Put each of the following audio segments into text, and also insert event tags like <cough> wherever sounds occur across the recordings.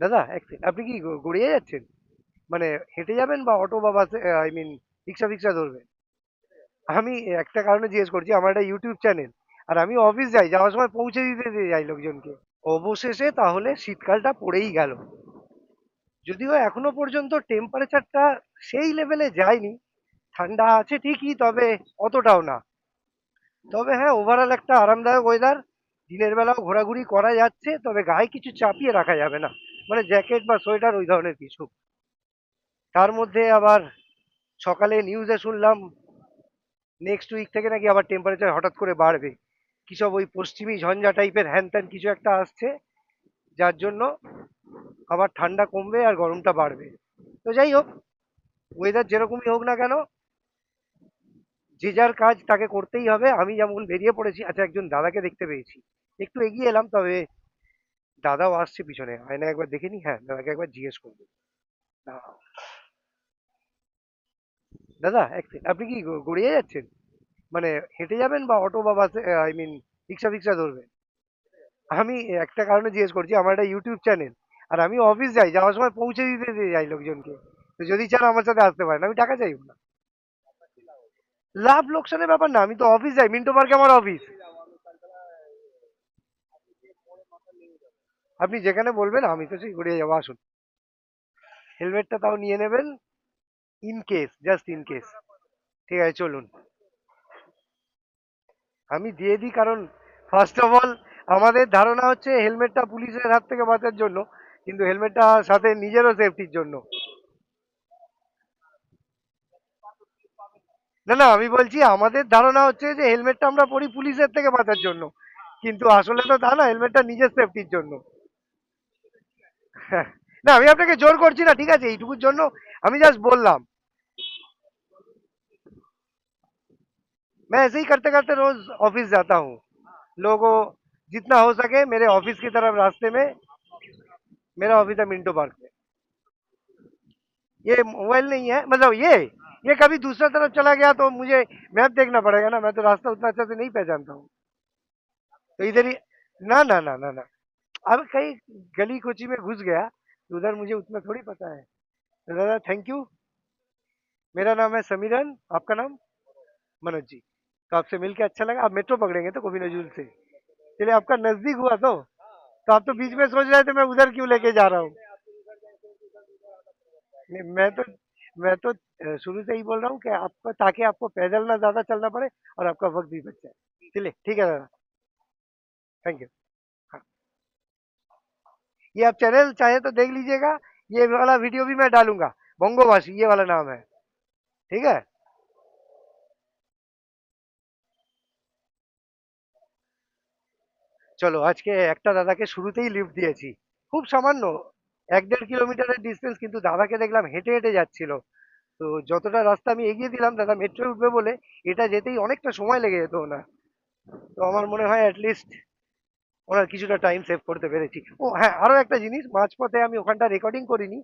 দাদা, এক আপনি কি গড়িয়ে যাচ্ছেন? মানে হেঁটে যাবেন বা অটো বা বাসে আই মিন রিক্সা ফিক্সা ধরবেন? আমি একটা কারণে জিজ্ঞেস করছি, আমার একটা ইউটিউব চ্যানেল, আর আমি অফিস যাই, যাওয়ার সময় পৌঁছে দিতে যাই লোকজনকে। অবশেষে তাহলে শীতকালটা পড়েই গেল। যদিও এখনও পর্যন্ত টেম্পারেচারটা সেই লেভেলে যায়নি। ঠান্ডা আছে ঠিকই, তবে অতটাও না। তবে হ্যাঁ ওভারঅল একটা আরামদায়ক ওয়েদার দিনের বেলাও ঘোরাঘুরি করা যাচ্ছে, তবে গায়ে কিছু চাপিয়ে রাখা যাবে না। মানে জ্যাকেট বা সোয়েটার ওই ধরনের কিছু। তার মধ্যে আবার সকালে নিউজে শুনলাম নেক্সট উইক থেকে নাকি আবার টেম্পারেচার হঠাৎ করে বাড়বে। কি সব ওই পশ্চিমী ঝঞ্ঝা টাইপের হ্যান ত্যান কিছু একটা আসছে, যার জন্য আবার ঠান্ডা কমবে আর গরমটা বাড়বে। তো যাই হোক ওয়েদার যেরকমই হোক না কেন, যে যার কাজ তাকে করতেই হবে। আমি যেমন বেরিয়ে পড়েছি আচ্ছা একজন দাদাকে দেখতে পেয়েছি। একটু এগিয়ে এলাম, তবে দাদাও আসছে পিছনে আয়না একবার দেখে নি? হ্যাঁ দাদাকে একবার জিজ্ঞেস করব দাদা আপনি কি গড়িয়ে যাচ্ছেন? মানে হেঁটে যাবেন বা অটো বা বাসে আই মিন রিক্সা ফিক্সা ধরবেন? আমি একটা কারণে জিজ্ঞেস করছি, আমার একটা ইউটিউব চ্যানেল, আর আমি অফিস যাই, যাওয়ার সময় পৌঁছে দিতে যাই লোকজনকে। তো যদি চান আমার সাথে আসতে পারেন, আমি টাকা চাইব না। লাভ লোকসানের ব্যাপার না, আমি তো অফিস যাই, মিন্টো পার্কে আমার অফিস। আপনি যেখানে বলবেন, আমি তো সেই ঘুরে যাব, আসুন। হেলমেটটা তাও নিয়ে নেবেন in case just in case ঠিক আছে, চলুন। আমি দিয়ে দিই, কারণ ফার্স্ট অফ অল আমাদের ধারণা হচ্ছে হেলমেটটা পুলিশের হাত থেকে বাঁচার জন্য, কিন্তু হেলমেটটা সাথে নিজেরও সেফটির জন্য। না না, আমি বলছি, আমাদের ধারণা হচ্ছে যে হেলমেটটা আমরা পরি পুলিশের থেকে বাঁচার জন্য। কিন্তু আসলে তো তা না হেলমেটটা নিজের সেফটির জন্য। <laughs> না আমি আপনাকে জোর করছি না ঠিক আছে এইটুকুর জন্য আমি জাস্ট বললাম मैं ऐसे ही करते करते रोज ऑफिस जाता हूँ लोगों को जितना हो सके मेरे ऑफिस की तरफ रास्ते में मेरा ऑफिस है मिंटो पार्क में ये मोबाइल नहीं है मतलब ये ये कभी दूसरा तरफ चला गया तो मुझे मैप देखना पड़ेगा ना मैं तो रास्ता उतना अच्छा से नहीं पहचानता हूँ तो इधर ही ना ना ना ना ना अब कहीं गली कोची में घुस गया तो उधर मुझे उतना थोड़ी पता है। तो दादा थैंक यू मेरा नाम है समीरन, आपका नाम? मनोज जी। तो आपसे मिलकर अच्छा लगा। आप मेट्रो पकड़ेंगे तो कभी नजूल से। चलिए, आपका नज़दीक हुआ तो? तो आप तो बीच में सोच रहे थे, मैं उधर क्यों लेके जा रहा हूँ? मैं तो मैं तो शुरू से ही बोल रहा हूँ कि आपको, ताकि आपको पैदल ना ज़्यादा चलना पड़े और आपका वक्त भी बच जाए। चलिए, ठीक है दादा। थैंक यू ये आप चैनल चाहे तो देख लीजिएगा ये वाला वीडियो भी मैं डालूंगा बंगोवासी ये वाला नाम है ठीक है চলো আজকে একটা দাদাকে শুরুতেই লিফট দিয়েছি খুব সামান্য এক দেড় কিলোমিটারের ডিস্টেন্স কিন্তু দাদাকে দেখলাম হেঁটে হেঁটে যাচ্ছিল তো যতটা রাস্তা আমি এগিয়ে দিলাম দাদা মেট্রো উঠবে বলে এটা যেতেই অনেকটা সময় লেগে যেত ওনার তো আমার মনে হয় অ্যাটলিস্ট ওনার কিছুটা টাইম সেভ করতে পেরেছি। ও হ্যাঁ আরও একটা জিনিস, মাঝপথে আমি ওখানটা রেকর্ডিং করিনি।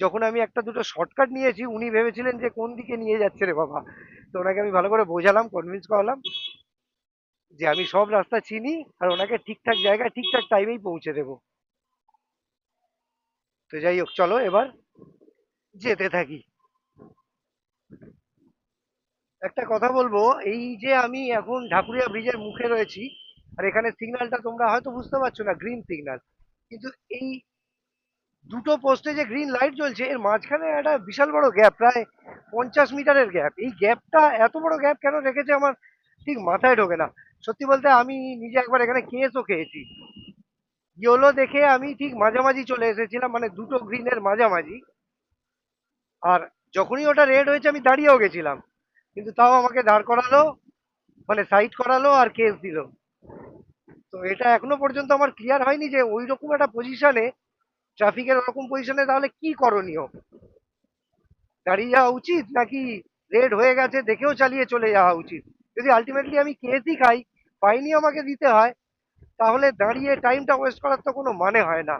যখন আমি একটা দুটো শর্টকাট নিয়েছি, উনি ভেবেছিলেন যে কোন দিকে নিয়ে যাচ্ছে রে বাবা। তো ওনাকে আমি ভালো করে বোঝালাম কনভিন্স করালাম যে আমি সব রাস্তা চিনি আর ওনাকে ঠিকঠাক জায়গায় ঠিকঠাক টাইমেই পৌঁছে দেবো। তো যাই হোক, চলো এবার যেতে থাকি। একটা কথা বলব, এই যে আমি এখন ঢাকুরিয়া ব্রিজের মুখে রয়েছি আর এখানে সিগন্যালটা তোমরা হয়তো বুঝতে পারছ না গ্রিন সিগন্যাল কিন্তু এই দুটো পোস্টে যে গ্রিন লাইট জ্বলছে, এর মাঝখানে একটা বিশাল বড় গ্যাপ প্রায় পঞ্চাশ মিটারের গ্যাপ এই গ্যাপটা এত বড় গ্যাপ কেন রেখেছে আমার ঠিক মাথায় ঢোকে না। সত্যি বলতে আমি নিজে একবার এখানে কেসও খেয়েছি। ইয়োলো দেখে আমি ঠিক মাঝামাঝি চলে এসেছিলাম মানে দুটো গ্রিনের মাঝামাঝি। আর যখনই ওটা রেড হয়েছে, আমি দাঁড়িয়েও গেছিলাম। কিন্তু তাও আমাকে দাঁড় করালো মানে সাইড করালো আর কেস দিল। তো এটা এখনও পর্যন্ত আমার ক্লিয়ার হয়নি যে ওই রকম একটা পজিশনে ট্রাফিকের ওরকম পজিশনে তাহলে কি করণীয়? দাঁড়িয়ে যাওয়া উচিত নাকি রেড হয়ে গেছে দেখেও চালিয়ে চলে যাওয়া উচিত? যদি আলটিমেটলি আমি কেসই খাই ফাইনই আমাকে দিতে হয়, তাহলে দাঁড়িয়ে টাইমটা ওয়েস্ট করার তো কোনো মানে হয় না।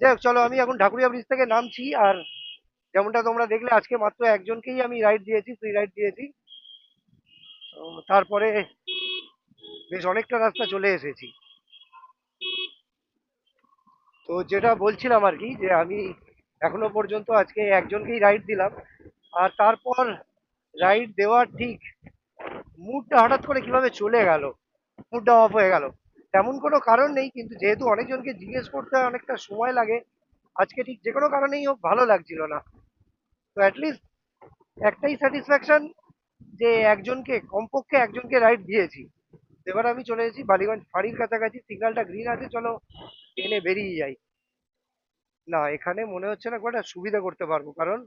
যাই চলো আমি এখন ঢাকুরিয়া ব্রিজ থেকে নামছি আর যেমনটা তোমরা দেখলে আজকে মাত্র একজনকেই আমি রাইড দিয়েছি ফ্রি রাইড দিয়েছি। তারপরে বেশ অনেকটা রাস্তা চলে এসেছি। তো যেটা বলছিলাম আর কি, যে আমি এখনও পর্যন্ত আজকে একজনকেই রাইড দিলাম। আর তারপর রাইড দেওয়ার ঠিক মুডটা হঠাৎ করে কীভাবে চলে গেল মুডটা অফ হয়ে গেল, তেমন কোনো কারণ নেই, কিন্তু যেহেতু অনেকজনকে জিজ্ঞেস করতে অনেকটা সময় লাগে, আজকে ঠিক যে কোনো কারণেই হোক ভালো লাগছিল না। তো অ্যাটলিস্ট একটাই স্যাটিসফ্যাকশন যে একজনকে, কমপক্ষে একজনকে রাইড দিয়েছি। এবার আমি চলে এসেছি বালিগঞ্জ ফাঁড়ির কাছাকাছি। সিগন্যালটা গ্রিন আছে, চলো টেনে বেরিয়ে যাই। না, এখানে মনে হচ্ছে না খুব একটা সুবিধা করতে পারব, কারণ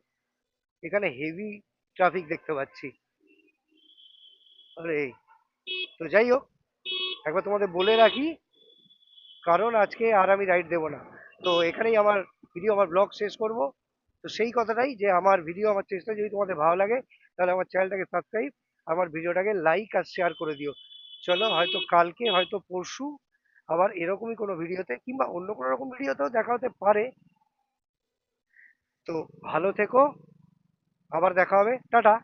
এখানে হেভি ট্রাফিক দেখতে পাচ্ছি। আরে, তো যাই হোক, একবার তোমাদের বলে রাখি, কারণ আজকে আর আমি রাইড দেবো না। তো এখানেই আমার ভিডিও আমার ব্লগ শেষ করব। তো সেই কথাটাই যে আমার ভিডিও আমার চেষ্টা যদি তোমাদের ভালো লাগে, তাহলে আমার চ্যানেলটাকে সাবস্ক্রাইব আমার ভিডিওটাকে লাইক আর শেয়ার করে দিও। চলো হয়তো কালকে, হয়তো পরশু আবার এরকমই কোনো ভিডিওতে কিংবা অন্য কোনো রকম ভিডিওতেও দেখা হতে পারে। তো ভালো থেকো। আবার দেখা হবে। টাটা।